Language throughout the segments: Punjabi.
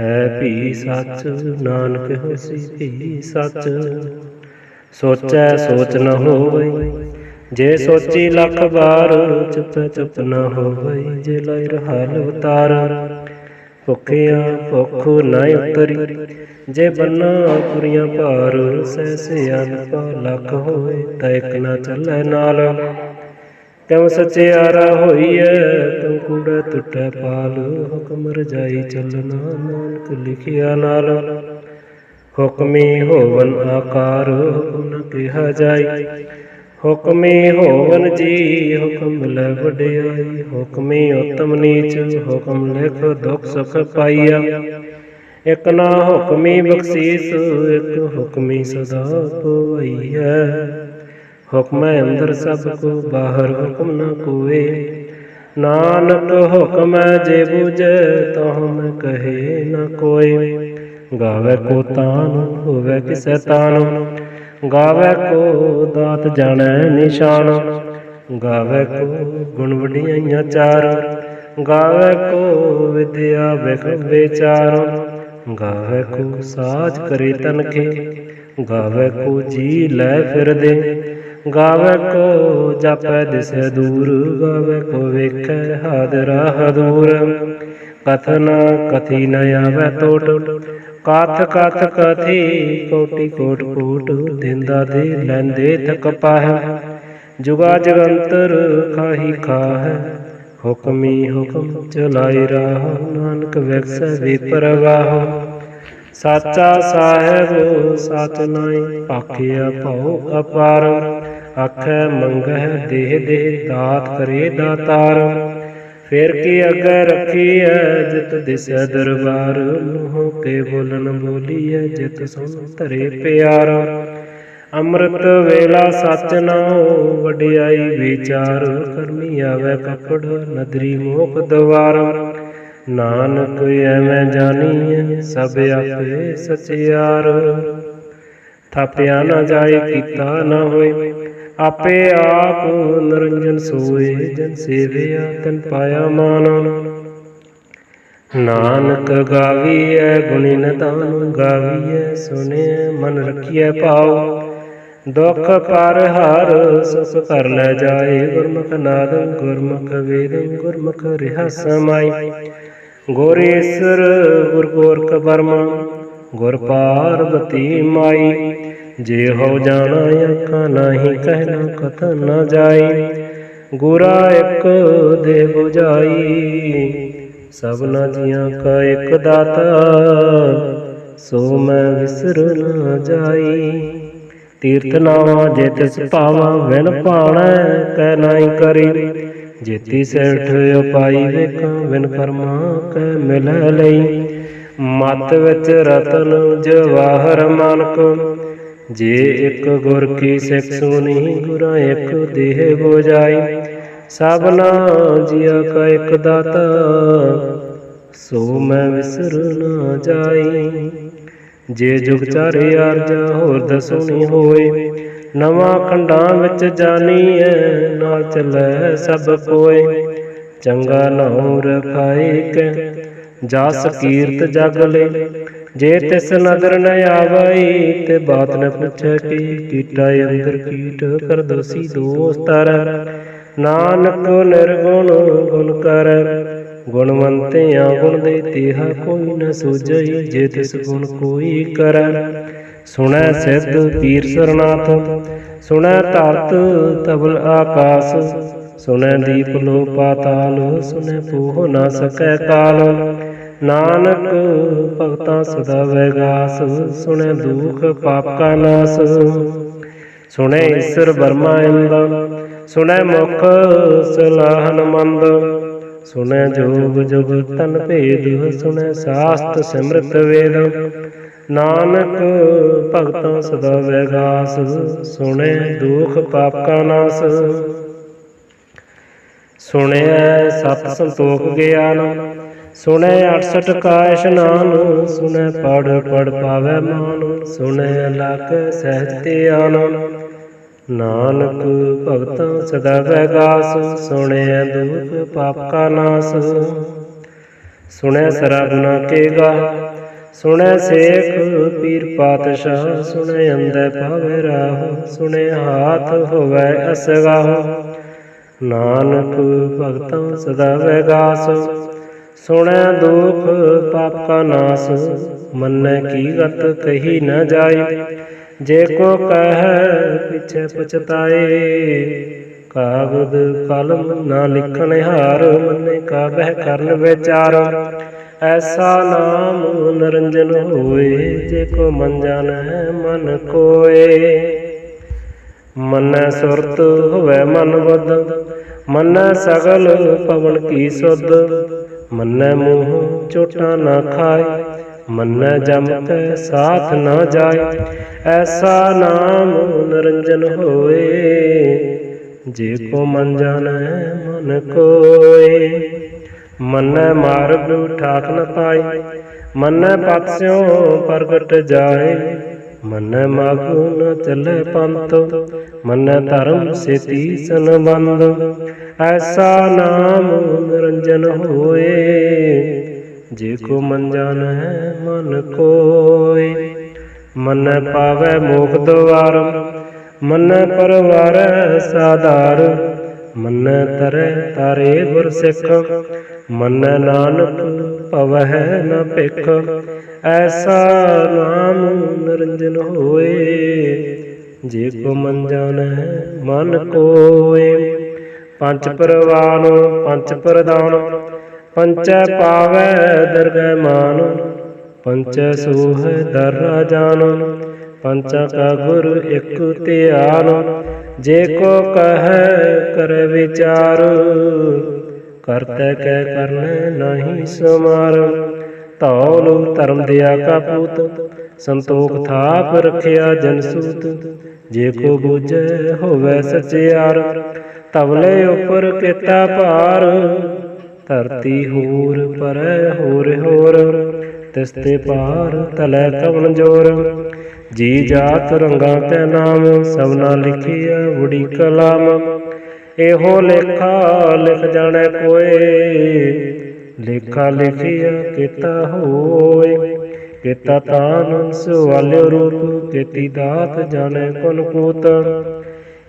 ਹੈ ਭੀ ਸੱਚ, ਨਾਨਕ ਹੋਸੀ ਭੀ ਸੱਚ। ਸੋਚੈ ਸੋਚ ਨ ਹੋਵਈ, ਜੇ ਸੋਚੀ ਲੱਖ ਬਾਰ ਚੁੱਪ ਚੁੱਪ ਨ ਹੋਵਈ, ਜੇ ਲੈ ਰਹਾਲ ਉਤਾਰ। ਭੁਖਿਆ ਭੁੱਖ ਨ ਉਤਰੀ, ਜੇ ਬੰਨਾ ਪੁਰੀਆਂ ਭਾਰ, ਸਹਿ ਅਨਪਾ ਲੱਖ ਹੋਵੇ ਤਾਂ ਇਕ ਨ ਚੱਲੈ ਨਾਲ। ਕਿਉ ਸਚਿਆਰਾ ਹੋਈਐ ਤੂੰ ਕੂੜਾ ਟੁੱਟੈ ਪਾਲ। ਹੁਕਮ ਰਜਾਈ ਚੱਲਣਾ ਨਾਨਕ ਲਿਖਿਆ ਨਾਲ। ਹੁਕਮੀ ਹੋਵਨ ਆਕਾਰ, ਹੁਕਮ ਨ ਕਿਹਾ ਜਾਈ। ਹੁਕਮੀ ਹੋਵਨ ਜੀ, ਹੁਕਮ ਲੈ ਵਡਿਆਈ। ਹੁਕਮੀ ਉਤਮ ਨੀਚ, ਹੁਕਮ ਲਿਖ ਦੁਖ ਸੁਖ ਪਾਈਆ। ਇਕ ਨਾ ਹੁਕਮੀ ਬਖਸ਼ੀਸ, ਇਕ ਹੁਕਮੀ ਸਦਾ ਪਵਈਐ। ਹੁਕਮ ਅੰਦਰ ਸਭ ਕੋ, ਬਾਹਰ ਹੁਕਮ ਨਾ ਕੋਏ ਨਾਨਕ ਹੁਕਮ ਜੇ ਬੁਝੈ ਤਹੁ ਕਹੇ ਨ ਕੋਏ। ਗਾਵੇ ਕੋ ਤਾਨ, ਹੋਵੇ ਕਿਸੈ ਤਾਨ। ਗਾਵੇ ਕੋ ਦਾਤ ਜਾਣੈ ਨਿਸ਼ਾਨ। ਗਾਵੇ ਕੋ ਗੁਣ ਵਡਿਆਈਆਂ ਚਾਰ। ਗਾਵੇ ਕੋ ਵਿਦਿਆ ਵਿਖ ਵਿਚਾਰ। ਗਾਵੇ ਕੋ ਸਾਜ ਕਰੇ ਤਨਕੇ ਗਾਵੇ ਕੋ ਜੀ ਲੈ ਫਿਰਦੇ। ਗਾਵੇ ਕੋ ਜਾਪੈ ਦਿਸੈ ਦੂਰ, ਗਾਵੇ ਕੋ ਵੇਖੈ ਹਾਦਰਾ ਹਦੂਰ ਕਥਨ ਕਥੀ ਨ ਆਵੈ ਟੋਟ ਕਥ ਕਥ ਕਥੀ ਕੋਟੀ ਕੋਟ ਕੋਟ ਦਿੰਦਾ ਦੇ ਲੈਂਦੇ ਤਕ ਪਾਹਿ। ਜੁਗਾ ਜਗੰਤਰ ਖਾਹੀ ਖਾਹਿ, ਹੁਕਮੀ ਹੁਕਮ ਚਲਾਈ ਰਾਹ, ਨਾਨਕ ਵਿਖਸੈ ਵਿਪਰਵਾਹ ਸਾਚਾ ਸਾਹਿਬ, ਸਚ ਨਾਈ ਆਖਿਆ ਭਉ ਅਪਾਰ। ਆਖੈ, ਮੰਗਹਿ ਦੇਹ ਦੇਹ ਦਾਤ ਕਰੇ ਦਾਤਾਰ। ਫਿਰ ਕੀ ਅੱਗੇ ਰੱਖੀਐ ਜਿਤ ਦਿਸੈ ਦਰਬਾਰ, ਮੂੰਹ ਕੇ ਬੋਲਨ ਬੋਲੀਐ ਜਿਤ ਸੁਨ ਧਰੇ ਪਿਆਰ। ਅੰਮ੍ਰਿਤ ਵੇਲਾ ਸਚ ਨਾਉ ਵਡਿਆਈ ਵਿਚਾਰ, ਕਰਮੀ ਆਵੇ ਕਪੜ, ਨਦਰੀ ਮੋਖ ਦਵਾਰ। ਨਾਨਕ ਐਵੇਂ ਜਾਣੀਐ ਸਭ ਆਪੇ ਸਚਿਆਰ। ਥਾਪਿਆ ਨਾ ਜਾਏ, ਕੀਤਾ ਨਾ ਹੋਏ ਆਪੇ ਆਪ ਨਰੰਜਨ ਸੋਏ, ਜਨ ਸੇਵਿਆ ਤਨ ਪਾਇਆ ਮਾਨ। ਨਾਨਕ ਗਾਵੀਐ ਗੁਣੀ ਨਦਾਨ ਗਾਵੀਐ ਸੁਨੇ ਮਨ ਰਖੀਐ ਭਾਉ। ਦੁਖ ਪਰ ਹਰ, ਸੁਖ ਕਰ ਲੈ ਜਾਏ, ਗੁਰਮੁਖ ਨਾਦ, ਗੁਰਮੁਖ ਵੇਦ, ਗੁਰਮੁਖ ਰਿਹਾ ਸਮਾਈ। ਗੁਰ ਗੁਰ ਗੋਰਖ ਬਰਮਾ ਗੁਰ ਪਾਰਵਤੀ ਮਾਈ। ਜੇ ਹੋ ਜਾਣਾ ਅੱਖਾਂ ਨਹੀਂ, ਕਹਿਣਾ ਕਥਨ ਨ ਜਾਈ। ਗੁਰਾ ਇੱਕ ਦੇ 부ਜਾਈ ਸਭਨਾ ਜੀਆਂ ਕਾ ਇੱਕ ਦਾਤਾ, ਸੋ ਮੈਂ ਵਿਸਰ ਨ ਜਾਈ। ਤੀਰਥ ਨਾਵਾ ਜੇ ਤਿਸ ਭਾਵਾ ਵਿਨ ਭਾਣੈ ਕੈ ਨਾਹੀ ਕਰੀ। ਜੇਤੀ ਸੇਠ ਉਪਾਈ ਵੇਖਾਂ ਵਿਨ ਕਰਮਾ ਕੈ ਮਿਲ ਲਈ। ਮਤ ਵਿੱਚ ਰਤਨ ਜਵਾਹਰ ਮਾਨਕ ਜੇ ਇੱਕ ਗੁਰ ਕੀ ਸਿੱਖ ਸੁਣੀ, ਗੁਰਾਂ ਇੱਕ ਦੇਹ ਬੁਝਾਈ ਸਭਨਾ ਜੀਆ ਕਾ ਇੱਕ ਦਾਤਾ, ਸੋ ਮੈਂ ਵਿਸਰ ਨਾ ਜਾਈ। ਜੇ ਜੁਗ ਚਾਰੇ ਆਰਜਾ ਹੋਰ ਦਸੁਣੀ ਹੋਏ, ਨਵਾਂ ਖੰਡਾਂ ਵਿੱਚ ਜਾਣੀ ਜਾਣੀਐ, ਨਾਲ ਚੱਲੈ ਸਭ ਕੋਏ। ਚੰਗਾ ਨਾਉ ਰਖਾਏ ਕੈ ਜਸ ਕੀਰਤ ਜਗ ਲੈ। ਜੇ ਤਿਸ ਨਦਰ ਨ ਆਵਈ ਤੇ ਬਾਤ ਨ ਪੁੱਛੈ ਕੀ, ਕੀਟਾ ਅੰਦਰ ਕੀਟ ਕਰ ਦੋਸੀ ਦੋਸਤਰ ਨਾਨਕ ਨਿਰਗੁਣ ਗੁਣ ਕਰ। ਗੁਣਵੰਤਿਆ ਗੁਣ ਦੇ ਤੇਹਾ ਕੋਈ ਨ ਸੂਝਈ, ਜੇ ਤਿਸ ਗੁਣ ਕੋਈ ਕਰ। ਸੁਣੈ ਸਿੱਧ ਪੀਰ ਸਰਨਾਥ, ਸੁਣੈ ਧਰਤ ਤਬਲ ਆਕਾਸ। ਸੁਣੈ ਦੀਪ ਲੋ ਪਾਤਾਲ ਸੁਣੈ ਪੂਹ ਨਾ ਸਕੈ ਕਾਲ। ਨਾਨਕ ਭਗਤਾਂ ਸਦਾ ਵੈਗਾਸ ਸੁਣੈ ਦੁਖ ਪਾਪ ਕਾ ਨਾਸ। ਸੁਣੈ ਈਸ਼ਰ ਬਰਮਾ ਇੰਦਾ, ਸੁਣੈ ਮੁਖ ਸਲਾਹਨ ਮੰਦ। ਸੁਣੈ ਜੋਗ ਜੁਗ ਤਨ ਭੇਦ, ਸੁਣੈ ਸਾਸਤ ਸਿਮਰਤ ਵੇਦ। ਨਾਨਕ ਭਗਤਾਂ ਸਦਾ ਵੈਗਾਸ ਸੁਣੇ ਦੁਖ ਪਾਪ ਕਾ ਨਾਸ। ਸੁਣਿਆ ਸਤ ਸੰਤੋਖ ਗਿਆਨ ਸੁਣੈ 68 ਕਾ ਇਸ਼ਨਾਨ ਸੁਣੈ ਪੜ ਪੜ ਪਾਵੈ ਮਾਨ, ਸੁਣੈ ਲਖ ਸਹਿਜ ਧਿਆਨ। ਨਾਨਕ ਭਗਤਾਂ ਸਦਾ ਵੈਗਾਸ ਸੁਣਿਆ ਦੁਖ ਪਾਪ ਕਾ ਨਾਸ। ਸੁਣੈ ਸਰਾ ਗੁਨਾ ਕੇ ਗਾ ਸੁਣੈ ਸੇਖ ਪੀਰ ਪਾਤਸ਼ਾਹ, ਸੁਣੈ ਅੰਦੈ ਪਾਵੇ ਰਾਹ, ਸੁਣੈ ਹਾਥ ਹੋਵੈ ਅਸਗਾਹ। ਨਾਨਕ ਭਗਤਾਂ ਸਦਾ ਵੈਗਾਸ ਸੁਣੈ ਦੁਖ, ਪਾਪਾ ਨਾਸ, ਮੰਨੈ ਕੀ ਗਤ ਕਹੀ ਨ ਜਾਏ। ਜੇ ਕੋ ਕਹੈ, ਪਿਛੈ ਪਛਤਾਏ, ਕਾਗਦ ਕਲਮ ਨਾ ਲਿਖਣ ਹਾਰ, ਮੰਨੇ ਕਾ ਬਹਿ ਕਰਨ ਵਿਚਾਰ। ਐਸਾ ਨਾਮ ਨਰੰਜਨ ਹੋਏ, ਜੇ ਕੋ ਮਨ ਜਾਣੈ, ਮਨ ਕੋਏ। ਮਨੈ ਸੁਰਤ ਹੋਵੇ ਮਨ ਬੁੱਧ ਮਨੈ ਸਗਲ ਪਵਨ ਕੀ ਸੁਧ। ਮੰਨੈ ਮੂੰਹ ਚੋਟਾ ਨਾ ਖਾਏ, ਮੰਨੈ ਜਮ ਕੈ ਸਾਥ ਨਾ ਜਾਏ, ਐਸਾ ਨਾਮ ਨਰੰਜਨ ਹੋਏ, ਜੇ ਕੋ ਮਨ ਜਾਣੈ ਮਨ ਕੋਏ। ਮੰਨੈ ਮਾਰਗ ਠਾਕ ਨ ਪਾਈ ਮੰਨੈ ਪਤਸਿਓ ਪ੍ਰਗਟ ਜਾਏ ਮਨੈ ਮਾਗੂ ਨ ਚੱਲੇ ਪੰਥ, ਮਨੈ ਧਰਮ ਸੇਤੀ ਸੰਬੰਧ। ਐਸਾ ਨਾਮ ਨਿਰੰਜਨ ਹੋਏ, ਜੇ ਕੋ ਮਨ ਜਾਣੈ, ਮਨ ਕੋਏ। ਮਨੈ ਪਾਵੈ ਮੋਖ ਦਵਾਰ, ਮਨ ਪਰਵਾਰੈ ਸਾਧਾਰ। ਮਨੈ ਤਰੈ ਤਾਰੇ ਗੁਰ ਸਿੱਖ ਮਨੈ ਨਾਨਕ ਭਵਹਿ ਨ ਭਿਖ। ਐਸਾ ਨਾਮ ਨਿਰੰਜਨ ਹੋਏ, ਜੇ ਕੋ ਮਨ ਜਾਣੈ ਮਨ ਕੋਏ। ਪੰਜ ਪਰਵਾਨ, ਪੰਜ ਪ੍ਰਦਾਨ ਪੰਚੈ ਪਾਵੈ ਦਰਗਹਿ ਮਾਨ। ਪੰਚੈ ਸੋਹ ਦਰ ਰਾਜਾਨ ਪੰਚਾ ਕਾ ਗੁਰ ਇਕ ਧਿਆਨ। ਜੇ ਕੋ ਕਹੈ ਕਰ ਵਿਚਾਰ ਕਰਤੈ ਕੈ ਕਰਨੈ ਨਹੀਂ ਸਮਾਰ। ਧੌਲ ਧਰਮ ਦਿਆ ਕਾ ਪੂਤ, ਸੰਤੋਖ ਥਾਪ ਰਖਿਆ ਜਨ ਜੇ ਕੋ ਬੁਝੈ ਹੋਵੇ ਸਚਿਆਰ ਤਵਲੇ ਉਪਰ ਕੀਤਾ ਭਾਰ। ਧਰਤੀ ਹੋਰ ਪਰੈ ਹੋਰ ਹੋਰ, ਤਿਸ ਤੇ ਪਾਰ ਤਲੈ ਕਵਨ ਜੋਰ। ਜੀ ਜਾਤ ਰੰਗਾ ਤੇ ਨਾਮ, ਸਭਨਾ ਲਿਖਿਆ ਬੁੜੀ ਕਲਾਮ। ਇਹੋ ਲੇਖਾ ਲਿਖ ਜਾਣੈ ਕੋਏ। ਲੇਖਾ ਲਿਖਿਆ ਕੀਤਾ ਹੋਏ। ਕੀਤਾ ਤਾਨ ਸੁਵਾਲਿਓ ਰੂਪ, ਕੀਤੀ ਦਾਤ ਜਾਣੈ ਕੁਨ ਕੂਤ।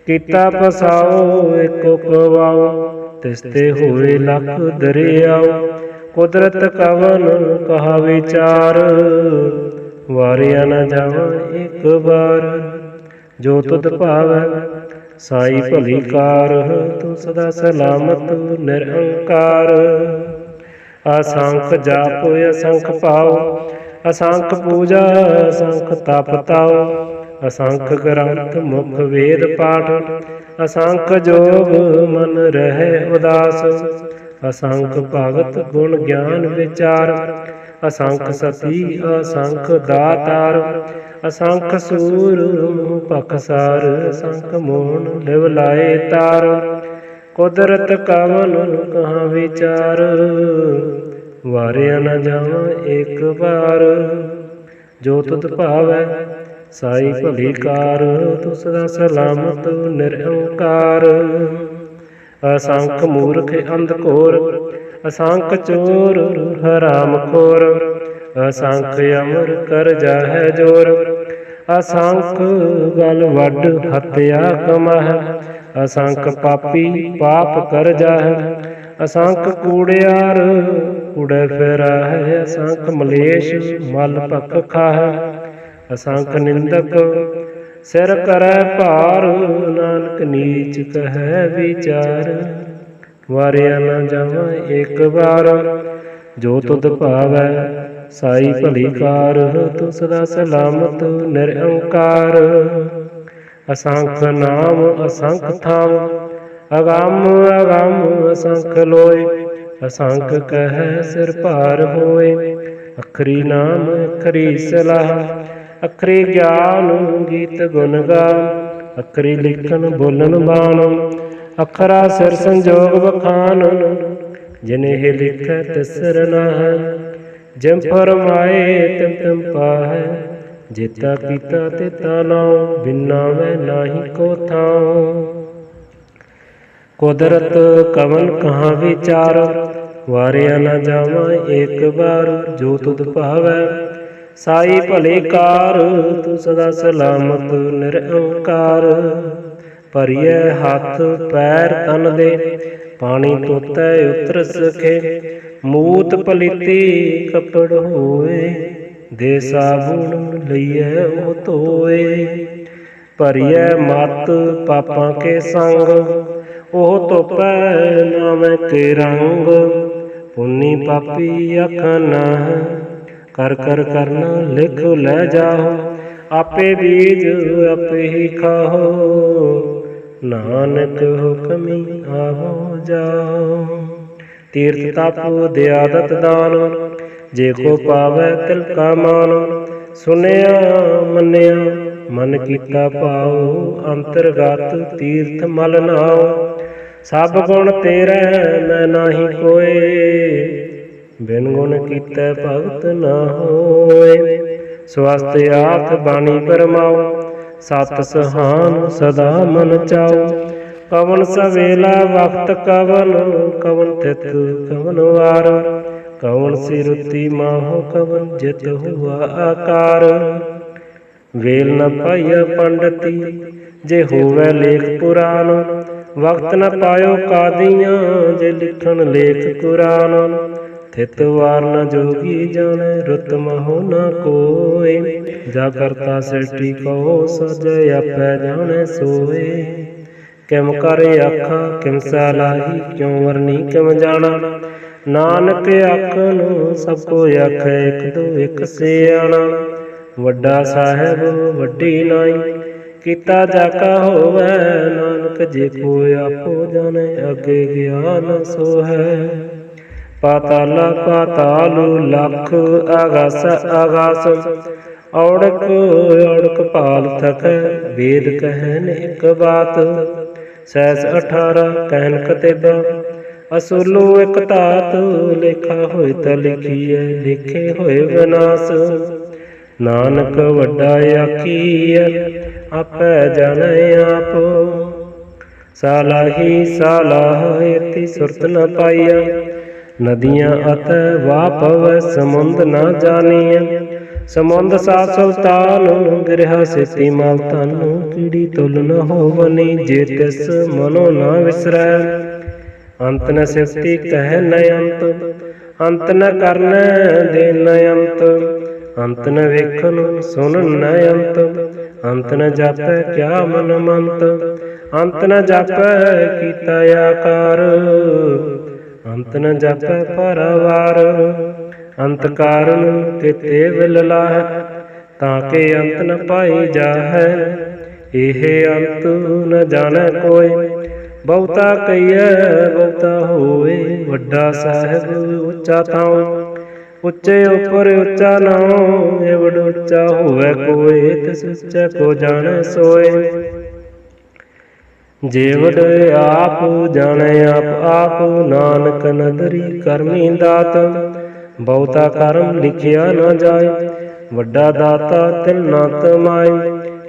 ਕੀਤਾ ਪਸਾਓ ਏਕੋ ਕਵਾਓ ਤਿਸ ਤੇ ਹੋਏ ਲੱਖ ਦਰਿਆਓ ਕੁਦਰਤ ਕਵਨ ਕਹਾ ਵਿਚਾਰ, ਵਾਰਿਆ ਨਾ ਜਾਵਾਂ ਇੱਕ ਵਾਰ। ਜੋ ਤੁਧ ਭਾਵੈ ਸਾਈ ਭਲੀ ਕਾਰ ਤੂੰ ਸਦਾ ਸਲਾਮਤ ਨਿਰੰਕਾਰ। ਅਸੰਖ ਜਾਪ ਅਸੰਖ ਪਾਉ ਅਸੰਖ ਪੂਜਾ ਅਸੰਖ ਤਪ ਤਾਉ ਅਸੰਖ ਗ੍ਰੰਥ ਮੁਖ ਵੇਦ ਪਾਠ। ਅਸੰਖ ਜੋਗ ਮਨ ਰਹਿ ਉਦਾਸ। ਅਸੰਖ ਭਗਤ ਗੁਣ ਗਿਆਨ ਵਿਚਾਰ। ਅਸੰਖ ਸਤੀ ਅਸੰਖ ਦਾਤਾਰ। ਅਸੰਖ ਸੂਰ ਪਖਸਾਰ ਅਸੰਖ ਮੋਹਨ ਲਿਵ ਲਾਏ ਤਾਰ। ਕੁਦਰਤ ਕਵਨ ਕਹਾ ਵਿਚਾਰ, ਵਾਰਿਆ ਨਾ ਜਾਵਾਂ ਇੱਕ ਵਾਰ। ਜੋ ਤੁਧ ਭਾਵੈ, ਸਾਈ ਭਲੀ ਕਾਰ ਤੂੰ ਸਦਾ ਸਲਾਮਤ ਨਿਰੰਕਾਰ ਅਸੰਖ ਮੂਰਖ ਅੰਧ ਘੋਰ, ਅਸੰਖ ਚੋਰ ਹਰਾਮ ਖੋਰ। ਅਸੰਖ ਅਮਰ ਕਰ ਜਾਹੈ ਜੋਰ। ਅਸੰਖ ਗਲ ਵੱਡ ਹੱਤਿਆ ਕਮਹ। ਅਸੰਖ ਪਾਪੀ ਪਾਪ ਕਰ ਜਾਹੈ। ਅਸੰਖ ਕੂੜਿਆਰ ਕੂੜੇ ਫਿਰਾਹੈ। ਅਸੰਖ ਮਲੇਸ਼ ਮਲ ਭਖ ਖਾਹੈ। ਅਸੰਖ ਨਿੰਦਕ ਸਿਰ ਕਰੈ ਭਾਰ। ਨਾਨਕ ਨੀਚ ਕਹੈ ਵਿਚਾਰ। ਵਾਰਿਆ ਨਾ ਜਾਵਾਂ ਇੱਕ ਵਾਰ। ਜੋ ਤੁਧ ਭਾਵੈ ਸਾਈ ਭਲੀ ਕਾਰ ਤੂੰ ਸਦਾ ਸਲਾਮਤ ਨਿਰੰਕਾਰ ਅਸੰਖ ਨਾਮ ਅਸੰਖ ਥਾਮ। ਅਗੰਮ ਅਗੰਮ ਅਸੰਖ ਲੋਏ। ਅਸੰਖ ਕਹੈ ਸਿਰ ਭਾਰ ਹੋਏ। ਅਖਰੀ ਨਾਮ ਅਖਰੀ ਸਲਾਹ। ਅਖਰੀ ਗਿਆਨ ਗੀਤ ਗੁਣ ਗਾਨ। ਅਖਰੀ ਲਿਖਣ ਬੋਲਣ ਬਾਣ। ਅਖਰਾ ਸਿਰ ਸੰਜੋਗ ਬਖਾਨ ਜਿਨੇ ਇਹ ਲਿਖੈ ਤਿਸਰ ਨਾਹੈ। ਜਿਮ ਫਰਮਾਏ ਤਿਮ ਤਿਮ ਪਾਹੈ ਜੇਤਾ ਕੀਤਾ ਤੇ ਨਾਉ ਬਿਨਾ ਮੈਂ ਨਾਹੀ ਕੋ ਥਾਉ। ਕੁਦਰਤ ਕਵਨ ਕਹਾਂ ਵਿਚਾਰ, ਵਾਰਿਆ ਨਾ ਜਾਵਾਂ ਏਕ ਵਾਰ, ਜੋ ਤੁਧ ਭਾਵੈ, ਸਾਈ ਭਲੇ ਕਾਰ, ਤੂੰ ਸਦਾ ਸਲਾਮਤ ਨਿਰੰਕਾਰ ਭਰੀਐ ਹੱਥ, ਪੈਰ ਤਨ ਦੇ, ਪਾਣੀ ਤੋਤੈ ਉਤਰ ਸਖੇ ਮੂਤ ਪਲੀਤੀ ਕਪੜ ਹੋਏ ਦੇ ਸਾਬੂਨ ਲਈਐ ਉਹ ਧੋਏ। ਭਰੀਐ ਮਤ ਪਾਪਾਂ ਕੇ ਸੰਗ। ਉਹ ਧੋਪੈ ਨਾਮੈ ਕੇ ਰੰਗ ਪੁੰਨੀ ਪਾਪੀ ਅੱਖਾਂ ਨਾ ਕਰ ਕਰ ਕਰਨਾ ਲਿਖ ਲੈ ਜਾਓ। ਆਪੇ ਬੀਜ ਆਪੇ ਹੀ ਖਾਓ। ਨਾਨਕ ਹੁਕਮੀ ਆਵੋ ਜਾਓ। ਤੀਰਥ ਤਪ ਦਿਆਦਤ ਦਾਨ, ਜੇ ਕੋ ਪਾਵੈ ਤਿਲ ਕਾ ਮਾਨ। ਸੁਨਿਆ ਮੰਨਿਆ, ਮਨ ਕੀਤਾ ਭਾਉ, ਅੰਤਰਗਤ ਤੀਰਥ ਮਲ ਨਾਉ। ਸਭ ਗੁਣ ਤੇਰੇ ਮੈਂ ਨਾਹੀ ਕੋਏ, ਬਿਨ ਗੁਣ ਕੀਤੇ ਭਗਤ ਨਾ ਹੋਏ। ਸਵਸਤ ਆਤ ਬਾਣੀ ਪਰਮਾਉ, ਸਤ ਸਹਾਨ ਸਦਾ ਮਨ ਚਾਉ। ਕਵਨ ਸਵੇਲਾ ਵਕਤ ਕਵਨ ਕਵਨ ਤਿਤ ਕਵਨ ਵਾਰ। ਕਵਨ ਸਿਰੁਤੀ ਮਾਹੋ ਕਵਨ ਜਿਤ ਹੁਆ ਆਕਾਰ। ਵੇਲ ਨ ਪਾਈਆ ਪੰਡਤੀ, ਜੇ ਹੋਵੇ ਲੇਖ ਪੁਰਾਨ। ਵਕਤ ਨ ਪਾਇਓ ਕਾਦੀਆਂ, ਜੇ ਲਿਖਣ ਲੇਖ ਕੁਰਾਨ। ਥਿਤ ਵਾਰ ਨ ਜੋਗੀ ਜਾਣੈ, ਰੁਤ ਮਹੁ ਨ ਕੋਏ। ਜਾ ਕਰਤਾ ਸ੍ਰਿਸ਼ਟੀ ਕੋ ਸਜੈ ਆਪੈ ਜਾਣੈ ਸੋਏ। ਕਿਮ ਕਰੇ ਆਖਾਂ, ਕਿਮ ਸਲਾਹੀ ਕਿਉ ਵਰਨੀ ਕਿਮ ਜਾਣਾ? ਨਾਨਕ ਆਖਨ ਸਭ ਕੋ ਆਖੈ, ਇਕ ਦੋ, ਇਕ ਸਿਆਣਾ ਵੱਡਾ ਸਾਹਿਬ, ਵੱਡੀ ਨਾਈ, ਕੀਤਾ ਜਾਕਾ ਹੋਵੇ, ਨਾਨਕ ਜੇ ਕੋ ਆਪੋ ਜਾਣੇ, ਅੱਗੇ ਗਿਆਨ ਸੋ ਹੈ ਪਾਤਾਲ ਪਾਤਾਲੂ ਲੱਖ ਆਗਾਸ ਆਗਾਸ ਔੜਕ ਔੜਕ ਪਾਲ ਥਕੈ, ਵੇਦ ਕਹਿਨ ਇੱਕ ਬਾਤ। ਸੈਸ 18 ਕਹਿਨ ਕਤੇਬਾ ਅਸੂਲੋ ਇੱਕ ਧਾਤ ਲੇਖਾ ਹੋਏ ਤਾਂ ਲਿਖੀਐ, ਲਿਖੇ ਹੋਏ ਵਿਨਾਸ਼। ਨਾਨਕ ਵੱਡਾ ਆਖੀਐ, ਆਪੈ ਜਾਣੈ ਆਪ। ਸਾਲਾਹੀ ਸਾਲਾਹ ਇਤੀ ਸੁਰਤ ਨ ਪਾਈਆ ਨਦੀਆਂ ਅਤ ਵਾਪਵ ਸਮੁੰਦ ਨਾ ਜਾਣੀਐ। ਸਮੁੰਦ ਸਾ ਸੁਲਤਾਨ ਗਿਰਹਾ ਸਿਤੀ ਮਲ ਤਨ ਕੀੜੀ ਤੁਲ ਨ ਹੋਵਨੀ ਜੇ ਤਿਸ ਮਨੋ ਨ ਵਿਸਰੈ। ਅੰਤ ਨ ਸਿਫਤੀ ਕਹਿ ਨ ਅੰਤ। ਅੰਤ। ਨ ਕਰਨ ਦੇ ਨ ਅੰਤ। ਅੰਤ। ਨ ਵੇਖਣ ਸੁਣ ਨ ਅੰਤ। ਅੰਤ। ਨ ਜਾਪੈ ਕਿਆ ਮਨ ਮੰਤ। ਅੰਤ ਨ ਜਾਪੈ ਕੀਤਾ ਆਕਾਰ। ਅੰਤ ਨ ਜਾਪੈ ਪਰਵਾਰ। ਅੰਤ ਕਾਰਨ ਕਿਤੇ ਵਿਲ ਲਾਹ, ਤਾਂ ਕਿ ਅੰਤ ਨ ਪਾਈ ਜਾਹੈ। ਇਹ ਅੰਤ ਨ ਜਾਣੈ ਕੋਈ, ਬਹੁਤਾ ਕਈਐ ਬਹੁਤਾ ਹੋਏ ਵੱਡਾ ਸਾਹਿਬ ਉੱਚਾ ਥਾਉ, ਉੱਚੇ ਉਪਰ ਉੱਚਾ ਨਾਉ ਏਵੜ ਉੱਚਾ ਹੋਵੇ ਕੋਏ ਤਿਸ ਉੱਚਾ ਕੋ ਜਾਣੈ ਸੋਏ। ਜੀਵੜ ਆਪ ਜਾਣੈ, ਆਪ ਆਪ ਨਾਨਕ ਨਦਰੀ ਕਰਮੀ ਦਾਤ ਬਹੁਤਾ ਕਰਮ ਲਿਖਿਆ ਨਾ ਜਾਏ, ਵੱਡਾ ਦਾਤਾ ਤਿਲ ਨਾ ਤਮਾਈ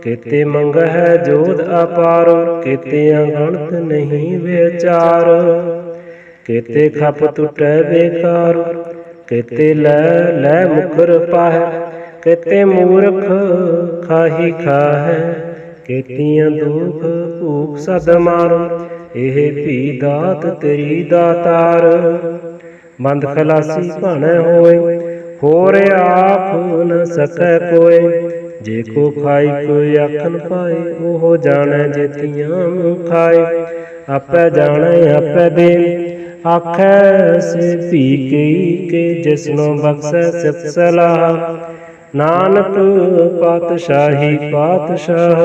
ਕੀਤੇ ਮੰਗ ਹੈ ਜੋਧ ਅਪਾਰ, ਕੀਤੇ ਅਗਣਤ ਨਹੀਂ ਵਿਚਾਰ। ਕੀਤੇ ਖਪ ਟੁਟੈ ਬੇਕਾਰ, ਕੀਤੇ ਲੈ ਲੈ ਮੁਖਰ ਪਾਹੈ। ਕੀਤੇ ਮੂਰਖ ਖਾਹੀ ਖਾਹੈ, ਕੀਤੀਆਂ ਦੁਖ ਭੂਖ ਸਦ ਮਾਰ। ਇਹ ਭੀ ਦਾਤ ਤੇਰੀ ਦਾਤਾਰ। ਬੰਦ ਖਲਾਸੀ ਭਾਣੈ ਹੋਏ, ਹੋਰ ਆਪ ਨ ਸਕੈ ਕੋਏ। ਜੇ ਕੋ ਖਾਈ ਕੋਈ ਆਖਨ ਪਾਏ ਉਹ ਜਾਣੈ ਜੇਤੀਆਂ ਨੂੰ ਖਾਏ। ਆਪੇ ਜਾਣੈ, ਆਪੇ ਦੇ ਆਖੈ ਸੇ ਭੀ ਕਈ ਕੇ, ਜਿਸਨੋ ਬਖਸ਼ੈ ਸਿਫਤ ਸਲਾਹ। ਨਾਨਕ ਪਾਤਸ਼ਾਹੀ ਪਾਤਸ਼ਾਹ,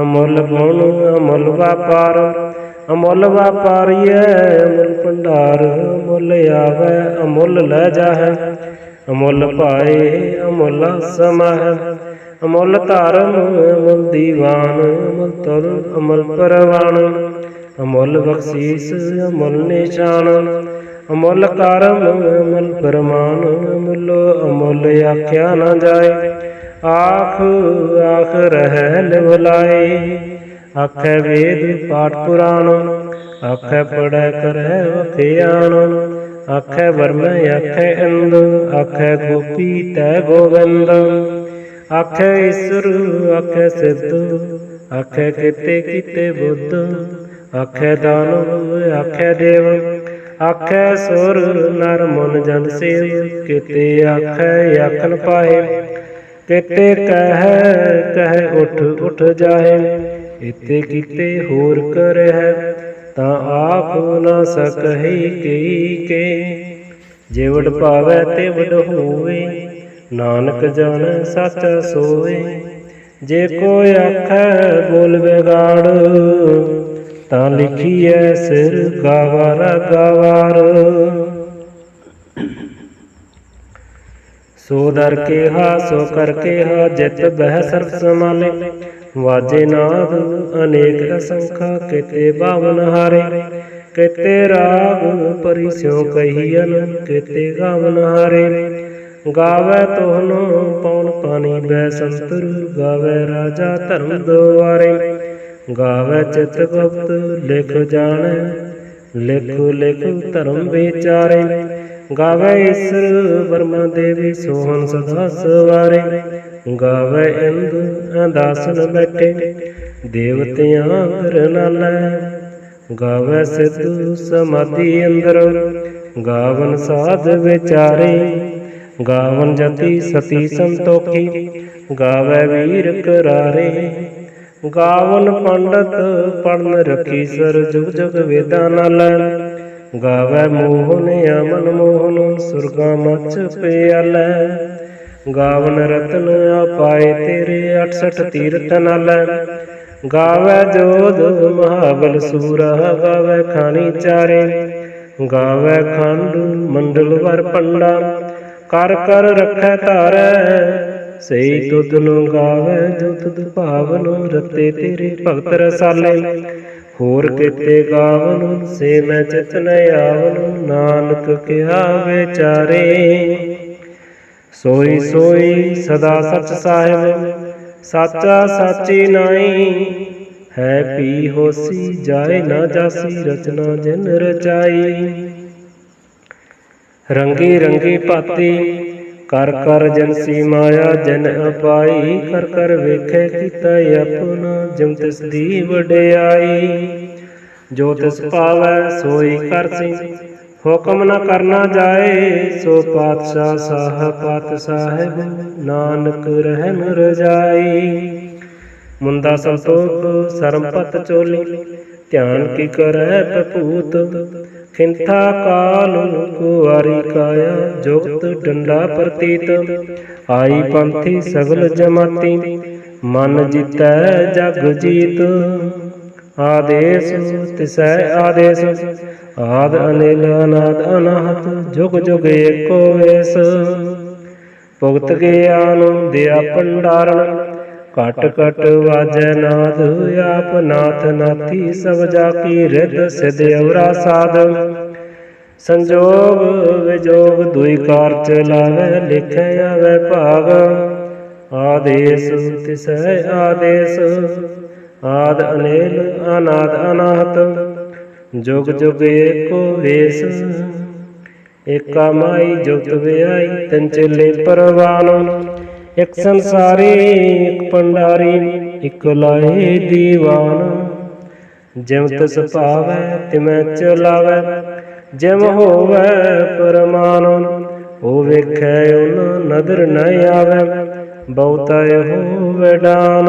ਅਮੁੱਲ ਗੁਣ, ਅਮੁੱਲ ਵਪਾਰ। ਅਮੁੱਲ ਵਪਾਰੀਐ, ਅਮੁੱਲ ਭੰਡਾਰ, ਅਮੁੱਲ ਆਵੈ, ਅਮੁੱਲ ਲੈ ਜਾਹੈ। ਅਮੁੱਲ ਭਾਏ, ਅਮੁੱਲ ਸਮਹ। ਅਮੁੱਲ ਧਰਮ ਅਮੁੱਲ ਦੀਵਾਨ, ਅਮੁੱਲ ਤੁਲ ਅਮੁੱਲ ਪਰਵਾਨ। ਅਮੁੱਲ ਬਖਸ਼ੀਸ, ਅਮੁੱਲ ਨਿਸ਼ਾਨ। ਅਮੁੱਲ ਕਰਮ ਅਮੁੱਲ ਪਰਮਾਨ ਅਮੁੱਲ ਅਮੁੱਲ ਆਖਿਆ ਨਾ ਜਾਏ। ਆਖ ਆਖ ਰਹਿ ਲਿਵਲਾਏ। ਆਖੇ ਵੇਦ ਪਾਠ ਪੁਰਾਣ, ਆਖੇ ਪੜੈ ਕਰੈ ਵਖਿਆਣ, ਆਖੇ ਵਰਮੈ ਆਖੇ ਇੰਦ ਆਖੇ ਗੋਪੀ ਤੈ ਗੋਵਿੰਦ। ਆਖੇ ਈਸ਼ਰ, ਆਖੇ ਸਿੱਧ, ਆਖੇ ਕਿਤੇ ਕਿਤੇ ਬੁੱਧ, ਆਖੇ ਦਾਨਵ, ਆਖੇ ਦੇਵ। ਆਖੇ ਸੁਰ, ਨਰ ਮਨ ਜਨ ਸੇਵ, ਕਿਤੇ ਆਖੇ ਆਖਣ ਪਾਏ। ਕਿਤੇ ਕਹਿ ਕਹਿ ਉਠ ਉਠ ਜਾਏ। ਇਤੇ ਕਿਤੇ ਹੋਰ ਕਰਹਿ ਤਾਂ ਆਖ ਨਾ ਸਕਹੀ ਕੀ ਕੇ ਜੇ ਭਾਵੈ ਤੇ ਹੋਵੇ, ਨਾਨਕ ਜਨ ਸੱਚ ਸੋਵੇ। ਜੇ ਕੋਈ ਆਖੈ ਬੋਲ ਵਿਗਾੜ, ਤਾਂ ਲਿਖੀਐ ਸਿਰ ਗਾਵਾਰ ਗਾਵਾਰ। ਸੋ ਦਰ ਕੇ ਹਾ, ਸੋ ਕਰ ਕੇ ਹਾ, ਜਿਤ ਬਹਿ ਸਰਬ ਸਮਾਲੇ ਵਾਜੇ ਨਾਦ ਅਨੇਕ ਅਸੰਖਾ, ਕਿਤੇ ਭਾਵਨ ਹਾਰੇ, ਕਿਤੇ ਰਾਗ ਪਰਿਸਿਓ ਕਹੀਨ ਕਿਤੇ ਗਾਵਨ ਹਾਰੇ। ਗਾਵੇ ਤੋਹਨੋ ਪਉਣ ਪਾਣੀ ਬੈ ਸੰਤਰ, ਗਾਵੇ ਰਾਜਾ ਧਰਮ ਦੁਆਰੇ। ਗਾਵੇ ਚਿਤ ਗੁਪਤ, ਲਿਖ ਜਾਣੈ, ਲਿਖ ਲਿਖ ਧਰਮ ਵਿਚਾਰੇ। ਗਾਵੇ ਈਸ਼ਰ ਵਰਮਾ ਦੇਵੀ ਸੋਹਣ ਸਦਾ ਸਵਾਰੇ। ਗਾਵੇ ਇੰਦ ਅੰਦਾਸਨ ਬੈਠੇ, ਦੇਵਤਿਆਂ ਅੰਦਰ ਨਾਲੈ। ਗਾਵੇ ਸਿੱਧੂ ਸਮਾਧੀ ਅੰਦਰ, ਗਾਵਨ ਸਾਧ ਵਿਚਾਰੇ। ਗਾਵਨ ਜਤੀ ਸਤੀ ਸੰਤੋਖੀ, ਗਾਵੇ ਵੀਰ ਕਰਾਰੇ। ਗਾਵਨ ਪੰਡਤ ਪੜਨ ਰਖੀ ਸਰ ਜੁਗ ਜੁਗ ਵੇਦਾਂ ਨਾਲ। ਗਾਵੇ ਮੋਹਨ ਅਮਨ ਮੋਹਨ, ਸੁਰਗਾ ਮਚ ਪਿਆਲੈ। ਗਾਵਨ ਰਤਨ ਆਪਾਏ ਤੇਰੇ 68 ਤੀਰਥ ਨਾਲ। ਗਾਵੇ ਜੋਧ ਮਹਾਬਲ ਸੂਰਾ, ਗਾਵੇ ਖਾਣੀ ਚਾਰੇ। ਗਾਵੇ ਖੰਡ ਮੰਡਲ ਵਰ ਪੰਡਾ, ਕਰ ਕਰ ਰੱਖੈ ਧਾਰੈ। ਸਈ ਤੁਧ ਨੂੰ ਗਾਵੇ, ਜੋ ਤੁਧ ਭਾਵਨ ਰਤੇ ਤੇਰੇ ਭਗਤ ਰਸਾਲੇ। ਹੋਰ ਕਿਤੇ ਗਾਵਨ, ਸੇ ਮੈਂ ਚਿਤਨ ਆਵਨ, ਨਾਨਕ ਕਿਹਾ ਵਿਚਾਰੇ। ਸੋਈ ਸੋਈ ਸਦਾ ਸਚ ਸਾਹਿਬ, ਸਾਚਾ ਸਾਚੀ ਨਾਈ ਹੈ ਪੀ ਹੋਸੀ, ਜਾਏ ਨਾ ਜਾਸੀ, ਰਚਨਾ ਜਿਨ ਰਚਾਈ। ਰੰਗੀ ਰੰਗੀ ਭਾਤੀ, ਕਰ ਕਰ ਜਨਸੀ ਮਾਇਆ, ਜਨ ਅਪਾਈ। ਕਰ ਕਰ ਵੇਖੇ ਕੀਤਾ ਆਪਣਾ ਜਿਮ ਤਿਸ ਦੀ ਵਡਿਆਈ। ਜੋ ਤਿਸ ਪਾਵੈ, ਸੋਈ ਕਰਸੀ ਹੁਕਮ ਨਾ ਕਰਨਾ ਜਾਏ, ਸੋ ਪਾਤਸ਼ਾਹ ਸਾਹ ਪਾਤ ਸਾਹਿਬ ਨਾਨਕ ਰਹਿਮ ਰਜਾਈ। ਮੁੰਦਾ ਸੰਤੋਖ ਸਰਮਪਤ ਚੋਲੀ, ਧਿਆਨ ਕੀ ਕਰੈ ਪਪੂਤ ਖਿੰਥਾ ਕਾਲ ਕੁਵਾਰੀ ਕਾਇਆ, ਜੁਗਤ ਡੰਡਾ ਪ੍ਰਤੀਤ। ਆਈ ਪੰਥੀ ਸਗਲ ਜਮਾਤੀ, ਮਨ ਜਿਤੈ ਜਗ ਜੀਤ। ਆਦੇਸ ਤਿਸੈ ਆਦੇਸ। ਆਦ ਅਨਿਲ, ਅਨਾਦ ਅਨਾਹਤ, ਜੁਗ ਜੁਗ ਏਕੋ ਵੇਸ। ਭੁਗਤ ਗਿਆਨ ਦਿਆ ਭੰਡਾਰਨ, ਘਟ ਘਟ ਵਾਜੈ ਨਾਦ, ਆਪ ਨਾਥ ਨਾਥੀ ਸਭ ਜਾ ਕੀ ਰਿਧ ਸਿਧ ਅਵਰਾ ਸਾਧ। ਸੰਜੋਗ ਵਿਜੋਗ ਦੁਈ ਕਾਰ ਚਲਾਵੇ, ਲਿਖੈ ਆਵੇ ਭਾਗ। ਆਦੇਸ ਤਿਸੈ ਆਦੇਸ। ਆਦ ਅਨੇਲ ਅਨਾਦ ਅਨਾਹਤ, ਜੁਗ ਜੁਗ ਏਕੋ ਵੇਸ। ਏਕਾ ਮਾਈ ਜੁਗਤ ਵਿਆਈ, ਤਨ ਚਲੇ ਪਰਵਾਨ। ਇਕ ਸੰਸਾਰੀ, ਇਕ ਪੰਡਾਰੀ ਇਕ ਲਾਏ ਦੀਵਾਨ। ਜਿਮ ਤਿਸ ਭਾਵੈ, ਤਿਮੈ ਚਲਾਵੈ ਜਿਮ ਹੋਵੈ ਪਰਮਾਨ। ਉਹ ਵੇਖੈ ਉਹਨ ਨਦਰ ਨ ਆਵੈ, ਬਹੁਤਾ ਹੋਵੈ ਡਾਨ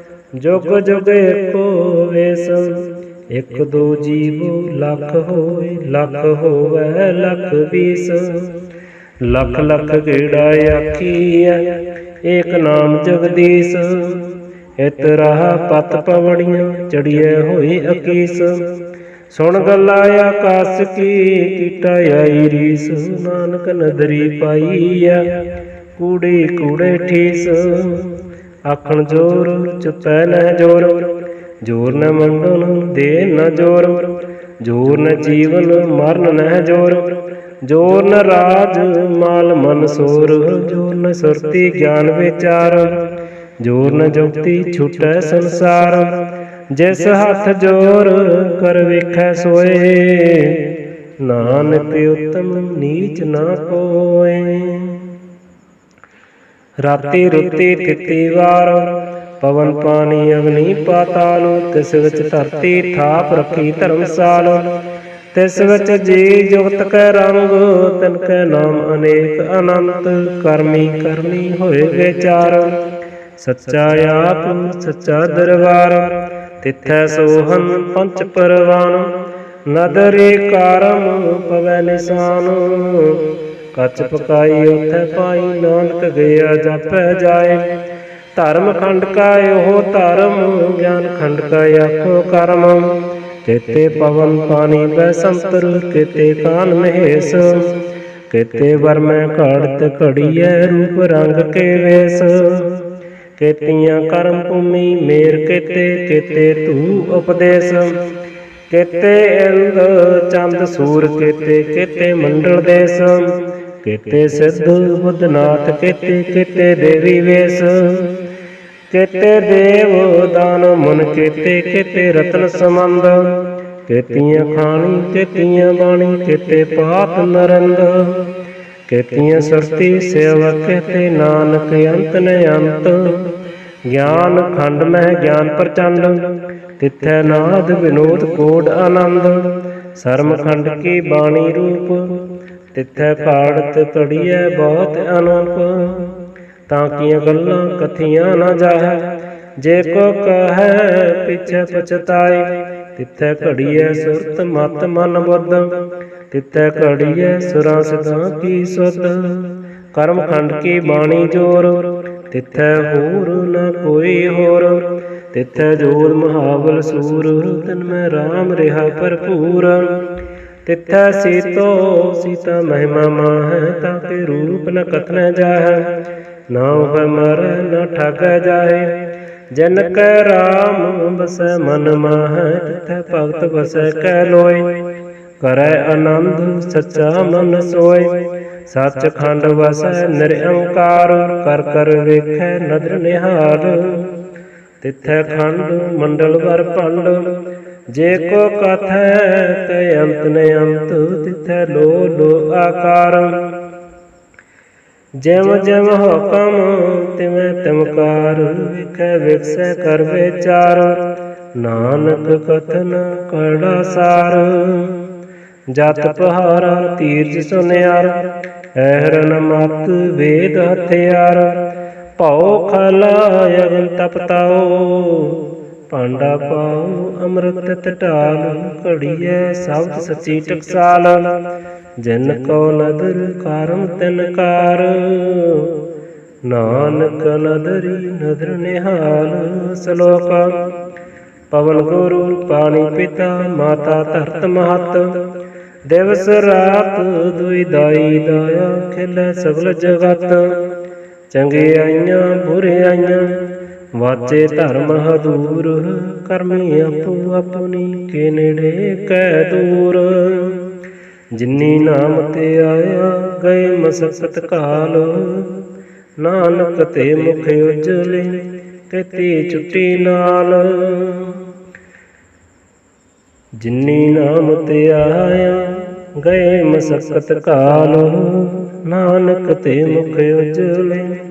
ਜੁਗ ਜੁਗ ਏਕੋ ਵੇਸ ਇਕ ਦੋ ਜੀਵ ਲੱਖ ਹੋਏ, ਲੱਖ ਹੋਵੇ, ਲੱਖ ਵੀਸ ਲੱਖ ਲੱਖ ਗੇੜਾ ਆਖੀਐ ਏਕ ਨਾਮ ਜਗਦੀਸ਼। ਇਤ ਰਹਾ ਪਤ ਪਵਣੀਆਂ, ਚੜੀਏ ਹੋਈ ਅਕੀਸ। ਸੁਣ ਗੱਲਾ ਆਕਾਸ ਕੀ, ਕੀਟਾ ਆਈ ਰੀਸ। ਨਾਨਕ ਨਦਰੀ ਪਾਈਆ ਕੂੜੇ ਕੂੜੇ ਠੀਸ। ਆਖਣ ਜੋਰ, ਚੁਪੈ ਨਹਿ ਜੋਰ। ਜੋਰ ਨ ਮੰਡਨ, ਦੇ ਨ ਜੋਰ। ਜੋਰ ਨ ਜੀਵਨ, ਮਰਨ ਨਹਿ ਜੋਰ। ਜੋਰ ਨ ਰਾਜ, ਮਾਲ ਮਨ ਸੋਰ। ਜੋਰ ਨ ਸੁਰਤੀ, ਗਿਆਨ ਵਿਚਾਰ। ਜੋਰ ਨ ਜੁਗਤੀ, ਛੁਟੈ ਸੰਸਾਰ। ਜਿਸ ਹੱਥ ਜੋਰ, ਕਰ ਵੇਖੈ ਸੋਏ। ਨਾਨਕ ਉਤਮ ਨੀਚ ਨਾ ਕੋਏ। ਰਾਤੀ ਰੁੱਤੀ ਤਿੱਤੀ ਵਾਰ, ਪਵਨ ਪਾਣੀ ਅਗਨੀ ਪਾਤਾਲ, ਤਿਸ ਵਿੱਚ ਧਰਤੀ ਥਾਪ ਰੱਖੀ ਧਰਮਸਾਲ। ਤਿਸ ਵਿੱਚ ਜੀ ਜੁਗਤ ਕੈ ਰੰਗ, ਤਿਨ ਕੈ ਨਾਮ ਅਨੇਕ ਅਨੰਤ। ਕਰਮੀ ਕਰਨੀ ਹੋਏ ਵਿਚਾਰ, ਸੱਚਾ ਆਪ, ਸੱਚਾ ਦਰਬਾਰ। ਤਿੱਥੈ ਸੋਹਨ ਪੰਚ ਪਰਵਾਨ, ਨਦਰੇ ਕਾਰਮ ਪਵੈ ਨਿਸ਼ਾਨ। ਕੱਚ ਪਕਾਈ ਉਥੈ ਪਾਈ, ਨਾਨਕ ਗਿਆ ਜਾਪੈ ਜਾਏ। ਧਰਮ ਖੰਡ ਕਾ ਉਹ ਧਰਮ, ਗਿਆਨ ਖੰਡ ਕਾ ਆਖੋ ਕਰਮ। ਕੇਤੇ ਪਵਨ ਪਾਣੀ ਬੈ ਸੰਤਰ, ਕੇਤੇ ਕਾਨ ਮਹੇਸ਼। ਕੇਤੇ ਵਰਮੈ ਘੜਤ ਘੜੀਐ, ਰੂਪ ਰੰਗ ਕੇ ਵੇਸ। ਕੇਤੀਆਂ ਕਰਮ ਭੂਮੀ ਮੇਰ ਕੇਤੇ ਕੇਤੇ ਤੂ ਉਪਦੇਸ਼। ਕੇਤੇ ਇੰਦ ਚੰਦ ਸੂਰ, ਕੇਤੇ ਕੇਤੇ ਮੰਡਲ ਦੇਸ। ਕੇਤੇ ਸਿੱਧ ਬੁੱਧਨਾਥ, ਕੇਤੇ ਕੇਤੇ ਦੇਵੀ ਵੇਸ। ਕੇਤੇ ਦੇਵ ਦਾਨ ਮਨ, ਕੇਤੇ ਕੇਤੇ ਰਤਨ ਸੰਬੰਧ। ਕੇਤੀਆਂ ਖਾਣੀ, ਕੇਤੀਆਂ ਬਾਣੀ, ਕੇਤੇ ਪਾਪ ਨਰੰਦ ਕੇਤੀਆਂ ਸਰਤੀ ਸੇਵਾ, ਕੇਤੇ ਨਾਨਕ ਅੰਤ ਨ ਅੰਤ। ਗਿਆਨ ਖੰਡ ਮਹਿ ਗਿਆਨ ਪ੍ਰਚੰਡ। ਤਿੱਥੈ ਨਾਦ ਵਿਨੋਦ ਕੋਡ ਆਨੰਦ। ਸਰਮ ਖੰਡ ਕੀ ਬਾਣੀ ਰੂਪ। ਤਿੱਥੈ ਪਾੜਤ ਕੜੀਐ ਬਹੁਤ ਅਨੂਪ ਤਾਂ ਕੀਆਂ ਗੱਲਾਂ ਕਥੀਆਂ ਨਾ ਜਾਹੈ। ਜੇ ਕੋ ਕਹੈ, ਪਿਛੈ ਪਛਤਾਏ, ਤਿੱਥੈ ਘੜੀਐ ਸੁਰਤ ਮਤ ਮਨ ਬੁੱਧ ਤਿੱਥੈ ਘੜੀਐ ਸੁਰਾਂ ਸਦਾ ਕੀ ਸੁਤ ਕਰਮ ਖੰਡ ਕੀ ਬਾਣੀ ਜੋਰ। ਤਿੱਥੈ ਹੋਰ ਨ ਕੋਈ ਹੋਰ। ਤਿੱਥੈ ਜੋਤ ਮਹਾਬਲ ਸੂਰ। ਤਨ ਮੈਂ RAM ਰਿਹਾ ਭਰਪੂਰ। ਤਿੱਥੈ ਸੀਤੋ ਸੀਤਾ ਮਹਿਮਾ ਮਾਹ, ਤਾ ਕੇ ਰੂਪ ਨ ਕਥਨ ਜਾਹੈ, ਨਾ ਹੈ ਨ ਠਗ ਜਾਏ ਜਨ ਕੈ ਰਾਮ ਬਸੈ ਮਨ ਮਾਹੈ, ਤਿਥ ਭਗਤ ਬਸੈ ਕੈ ਲੋਏ। ਕਰੈ ਆਨੰਦ ਸੱਚਾ ਮਨ ਸੋਏ। ਸੱਚ ਖੰਡ ਵਸੈ ਨਿਰੰਕਾਰ ਕਰ ਕਰ ਵੇਖੈ ਨਦਰ ਨਿਹਾਲ। ਤਿਥੈ ਖੰਡ ਮੰਡਲ ਵਰ ਭੰਡ ਜੇ ਕੋ ਕਥੈ ਤੈ ਅੰਤ ਨ ਅੰਤ, ਤਿਥੈ ਲੋ ਲੋ ਆਕਾਰ। ਜਿਮ ਜਿਮ ਹੁਕਮ ਤਿਵੇਂ ਤਿਮਕਾਰ ਵਿਖੇ ਵਿਖਸੈ ਕਰ ਵਿਚਾਰ। ਨਾਨਕ ਕਥਨ ਕੜਾ ਸਾਰ। ਜਤ ਪਹਾਰਾ ਤੀਰਜ ਸੁਨਿਆਰ, ਐਹਰਨ ਮਤ ਵੇਦ ਹਥਿਆਰ। ਭਉ ਖਲਾ ਅਗਨ ਤਪਤਾਓ ਭਾਂਡਾ ਪਾਉ, ਅੰਮ੍ਰਿਤ ਟਟਾਲ ਘੜੀਐ, ਸਬਦ ਸੱਚੀ ਟਕਸਾਲ। ਜਿਨ ਕੋ ਨਦਰ ਕਰਮ ਤਿਨ ਕਾਰ। ਨਾਨਕ ਨਦਰੀ ਨਦਰ ਨਿਹਾਲ ਸ਼ਲੋਕ। ਪਵਨ ਗੁਰੂ ਪਾਣੀ ਪਿਤਾ, ਮਾਤਾ ਧਰਤ ਮਹਤ। ਦਿਵਸ ਰਾਤ ਦੁਈ ਦਾਈ ਦਾਇਆ, ਖਿਲੈ ਸਗਲ ਜਗਤ। ਚੰਗਿਆਈਆਂ ਬੁਰਿਆਈਆਂ ਵਾਚੇ ਧਰਮ ਹਦੂਰ ਕਰਮੀ ਆਪੋ ਆਪਣੀ ਕੇ ਨੇੜੇ ਕੈ ਦੂਰ। ਜਿਨੀ ਨਾਮ ਤੇ ਆਇਆ, ਗਏ ਮਸਕਤ ਕਾਲ। ਨਾਨਕ ਤੇ ਮੁਖ ਉਜਲੇ, ਕਤੀ ਚੁੱਟੀ ਨਾਲ। ਜਿਨੀ ਨਾਮ ਤੇ ਆਇਆ, ਗਏ ਮਸਕਤ ਕਾਲ। ਨਾਨਕ ਤੇ ਮੁਖ ਉਜਲੇ